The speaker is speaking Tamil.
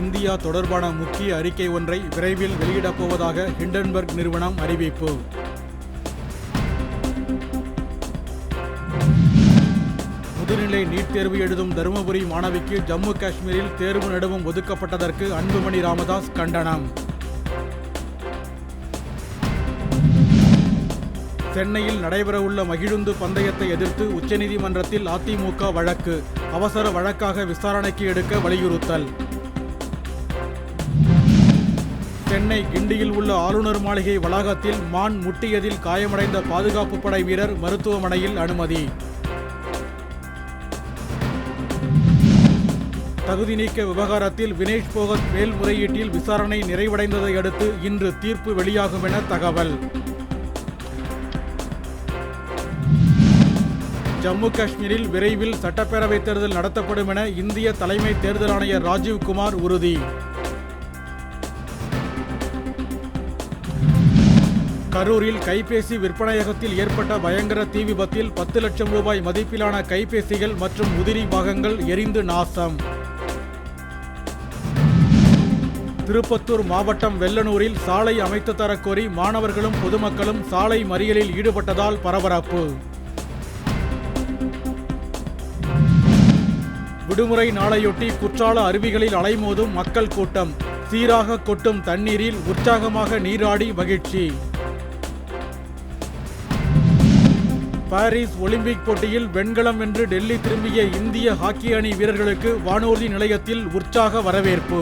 இந்தியா தொடர்பான முக்கிய அறிக்கை ஒன்றை விரைவில் வெளியிடப் போவதாக ஹிண்டன்பர்க் நிறுவனம் அறிவிப்பு. முதுநிலை நீட் தேர்வு எழுதும் தருமபுரி மாணவிக்கு ஜம்மு காஷ்மீரில் தேர்வு நடுவும் ஒதுக்கப்பட்டதற்கு அன்புமணி ராமதாஸ் கண்டனம். சென்னையில் நடைபெறவுள்ள மகிழுந்து பந்தயத்தை எதிர்த்து உச்சநீதிமன்றத்தில் அதிமுக வழக்கு. அவசர வழக்காக விசாரணைக்கு எடுக்க வலியுறுத்தல். சென்னை கிண்டியில் உள்ள ஆளுநர் மாளிகை வளாகத்தில் மான் முட்டியதில் காயமடைந்த பாதுகாப்பு படை வீரர் மருத்துவமனையில் அனுமதி. தகுதி நீக்க விவகாரத்தில் வினேஷ் போகத் மேல்முறையீட்டில் விசாரணை நிறைவடைந்ததை அடுத்து இன்று தீர்ப்பு வெளியாகும் என தகவல். ஜம்மு காஷ்மீரில் விரைவில் சட்டப்பேரவைத் தேர்தல் நடத்தப்படும் என இந்திய தலைமை தேர்தல் ஆணையர் ராஜீவ்குமார் உறுதி. கரூரில் கைபேசி விற்பனையகத்தில் ஏற்பட்ட பயங்கர தீ விபத்தில் பத்து லட்சம் ரூபாய் மதிப்பிலான கைபேசிகள் மற்றும் உதிரி பாகங்கள் எரிந்து நாசம். திருப்பத்தூர் மாவட்டம் வெள்ளனூரில் சாலை அமைத்து தரக்கோரி மாணவர்களும் பொதுமக்களும் சாலை மறியலில் ஈடுபட்டதால் பரபரப்பு. விடுமுறை நாளையொட்டி குற்றால அருவிகளில் அலைமோதும் மக்கள் கூட்டம். சீராக கொட்டும் தண்ணீரில் உற்சாகமாக நீராடி மகிழ்ச்சி. பாரிஸ் ஒலிம்பிக் போட்டியில் வெண்கலம் வென்று டெல்லி திரும்பிய இந்திய ஹாக்கி அணி வீரர்களுக்கு வானூர்தி நிலையத்தில் உற்சாக வரவேற்பு.